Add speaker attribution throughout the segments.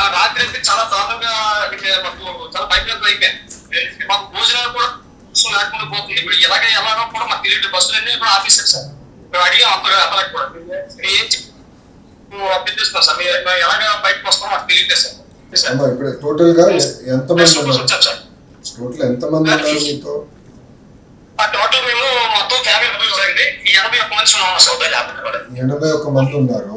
Speaker 1: ఆ రాత్రి అయితే చాలా దారుణంగా అంటే మాకు చాలా భయంకరంగా అయిపోయింది మాకు భోజనాలు కూడా బస్సు లేకుండా పోతుంది. ఇప్పుడు ఎలాగ ఎలాగో కూడా మాకు తెలియదు. బస్సులు అన్ని కూడా ఆఫీసర్ సార్. మేము అడిగాం అప్పుడు అతనికి కూడా. ఏం అభ్యర్థిస్తున్నాం సార్. మేము ఎలాగ బయటకు వస్తామో మాకు తెలియదు సార్.
Speaker 2: ఇప్పుడు టోటల్గా ఎంత మంది ఉన్నారు? టోటల్ ఎంత మంది ఉన్నారు మీతో?
Speaker 1: ఆ టోటల్ మేము మొత్తం ఫ్యామిలీ ఎనభై ఒక్క మంది ఉన్నాం
Speaker 2: ఎనభై ఒక్క మంది ఉన్నారు.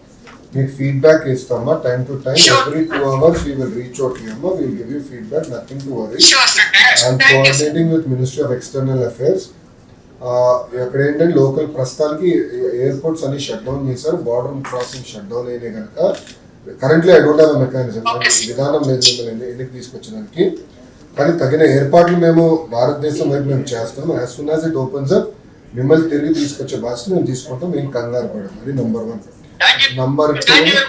Speaker 2: మీకు ఫీడ్బ్యాక్ ఇస్తామా? Time to time. Every two hours we will reach out you అమ్మా will give you feedback nothing to worry
Speaker 1: sir
Speaker 2: coordinating with ministry of external affairs ఇక్కడ ఏంటంటే లోకల్ ప్రస్తుతానికి ఎయిర్పోర్ట్స్ అన్ని షట్ డౌన్ చేశారు. బార్డర్ క్రాసింగ్ షట్ డౌన్ అయినాయి కనుక currently I don't have mechanism. విధానం లేదు మిమ్మల్ని ఎన్నిక తీసుకొచ్చడానికి కానీ తగిన ఏర్పాట్లు మేము భారతదేశం వైపు మేము చేస్తాం. As soon as it opens up మిమ్మల్ని తిరిగి తీసుకొచ్చే బాధ్యత మేము తీసుకుంటాం. మేము కంగారు పడము. అది number one
Speaker 1: very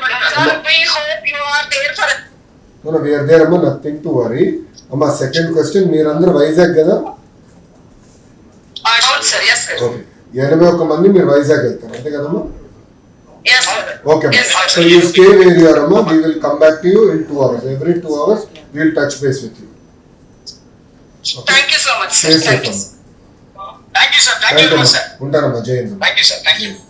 Speaker 1: much sir we hope you are there for
Speaker 2: మన వీఆర్ దేర్ అమ్మ నథింగ్ టు వరీ అమ్మ సెకండ్ క్వశ్చన్ మీరందరూ వైజాగ్ కదా? ఓకే ఎనభై ఒక్క మంది మీరు వైజాగ్ వెళ్తారు అంతే కదమ్మా? Okay
Speaker 1: sir.
Speaker 2: So you stay where you అమ్మా we will come back to you in two hours every two hours will touch base with you
Speaker 1: thank you so much sir sir
Speaker 2: ఉంటానమ్మా.
Speaker 1: Sir thank you